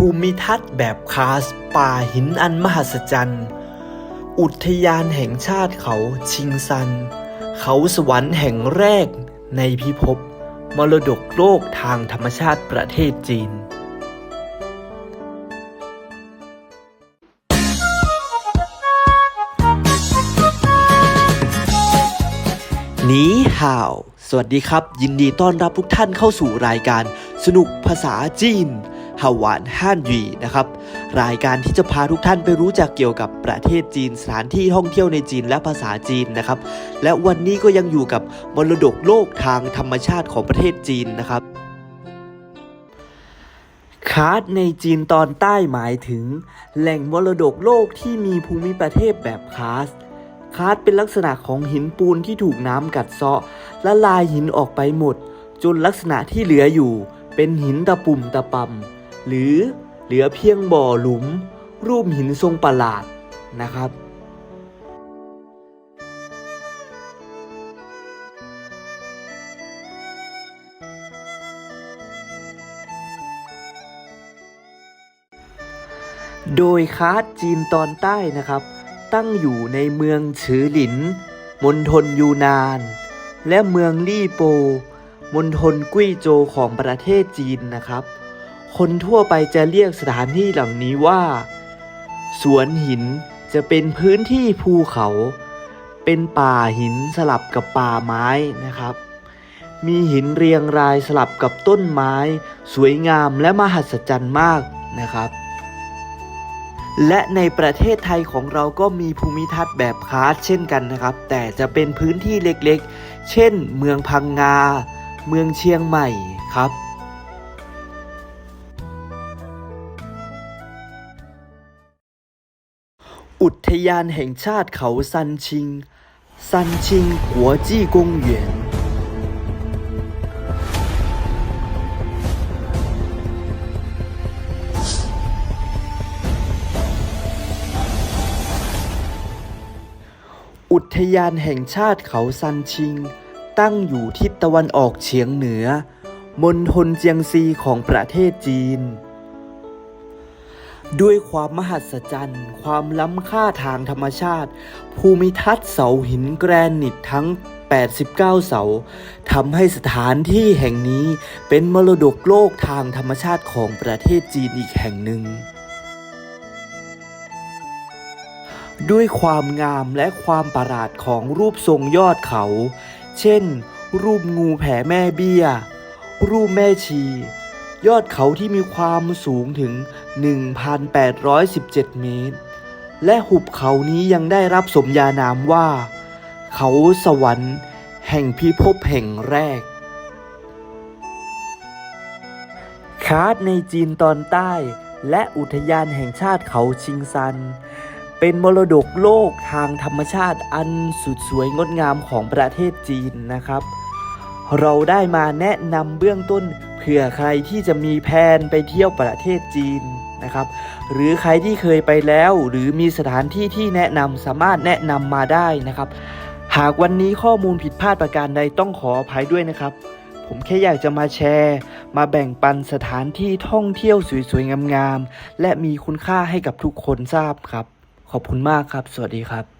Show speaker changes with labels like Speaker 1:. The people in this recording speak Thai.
Speaker 1: ภูมิทัศน์แบบคาสป่าหินอันมหัศจรรย์ อุทยานแห่งชาติเขาชิงซัน เขาสวรรค์แห่งแรกในพิภพมรดกโลกทางธรรมชาติประเทศจีนนีห่าว สวัสดีครับ ยินดีต้อนรับทุกท่านเข้าสู่รายการสนุกภาษาจีน ฮาวานฮั่นยีนะครับรายการที่จะพาทุกท่านไปรู้จักเกี่ยวกับประเทศจีนสถานที่ท่องเที่ยวในจีนและภาษาจีนนะครับ และวันนี้ก็ยังอยู่กับมรดกโลกทางธรรมชาติของประเทศจีนนะครับคาร์ดในจีนตอนใต้หมายถึง แหล่งมรดกโลกที่มีภูมิประเทศแบบคาร์สคาร์ดเป็นลักษณะของหินปูนที่ถูกน้ำกัดเซาะละลายหินออกไปหมด จนลักษณะที่เหลืออยู่ เป็นหินตะปุ่มตะปำ หรือเหลือเพียงบ่อหลุม รูปหินทรงประหลาดนะครับ โดยคาร์ดจีนตอนใต้นะครับ ตั้งอยู่ในเมืองฉือหลินมณฑลยูนาน และเมืองลี่โปมณฑลกุ้ยโจวของประเทศจีนนะครับ คนทั่วไปจะเรียกสถานที่เหล่านี้ว่า สวนหินจะเป็นพื้นที่ภูเขา เป็นป่าหินสลับกับป่าไม้นะครับ มีหินเรียงรายสลับกับต้นไม้ สวยงามและมหัศจรรย์มากนะครับ และในประเทศไทยของเราก็มีภูมิทัศน์แบบคาร์ดเช่นกันนะครับ แต่จะเป็นพื้นที่เล็กๆ เช่น เมืองพังงา เมืองเชียงใหม่ครับ อุทยานแห่งชาติเขาซันชิง ซันชิงหัวจี้กงเหวียนอุทยานแห่งชาติเขาซันชิง ตั้งอยู่ทิศตะวันออกเฉียงเหนือ มณฑลเจียงซีของประเทศจีน ด้วยความมหัศจรรย์ ความล้ำค่าทางธรรมชาติ ภูมิทัศน์เสาหินแกรนิตทั้ง 89 เสาทำให้สถานที่แห่งนี้เป็นมรดกโลกทางธรรมชาติของประเทศจีนอีกแห่งหนึ่ง ด้วยความงามและความประหลาดของรูปทรงยอดเขา เช่น รูปงูแผ่แม่เบี้ย รูปแม่ชี ยอดเขาที่มีความสูงถึง 1,817 เมตร และหุบเขานี้ยังได้รับสมญานามว่า เขาสวรรค์ แห่งพิภพแห่งแรก คาดในจีนตอนใต้ และอุทยานแห่งชาติเขาชิงซัน เป็นมรดกโลกทางธรรมชาติอันสุดสวยงดงามของประเทศจีนนะครับ เราได้มาแนะนำเบื้องต้นเผื่อใครที่จะมีแผนไปเที่ยวประเทศจีนนะครับ หรือใครที่เคยไปแล้ว หรือมีสถานที่ที่แนะนำสามารถแนะนำมาได้นะครับ หากวันนี้ข้อมูลผิดพลาดประการใดต้องขออภัยด้วยนะครับ ผมแค่อยากจะมาแชร์ มาแบ่งปันสถานที่ท่องเที่ยวสวยๆงามๆและมีคุณค่าให้กับทุกคนทราบครับ ขอบคุณมากครับ สวัสดีครับ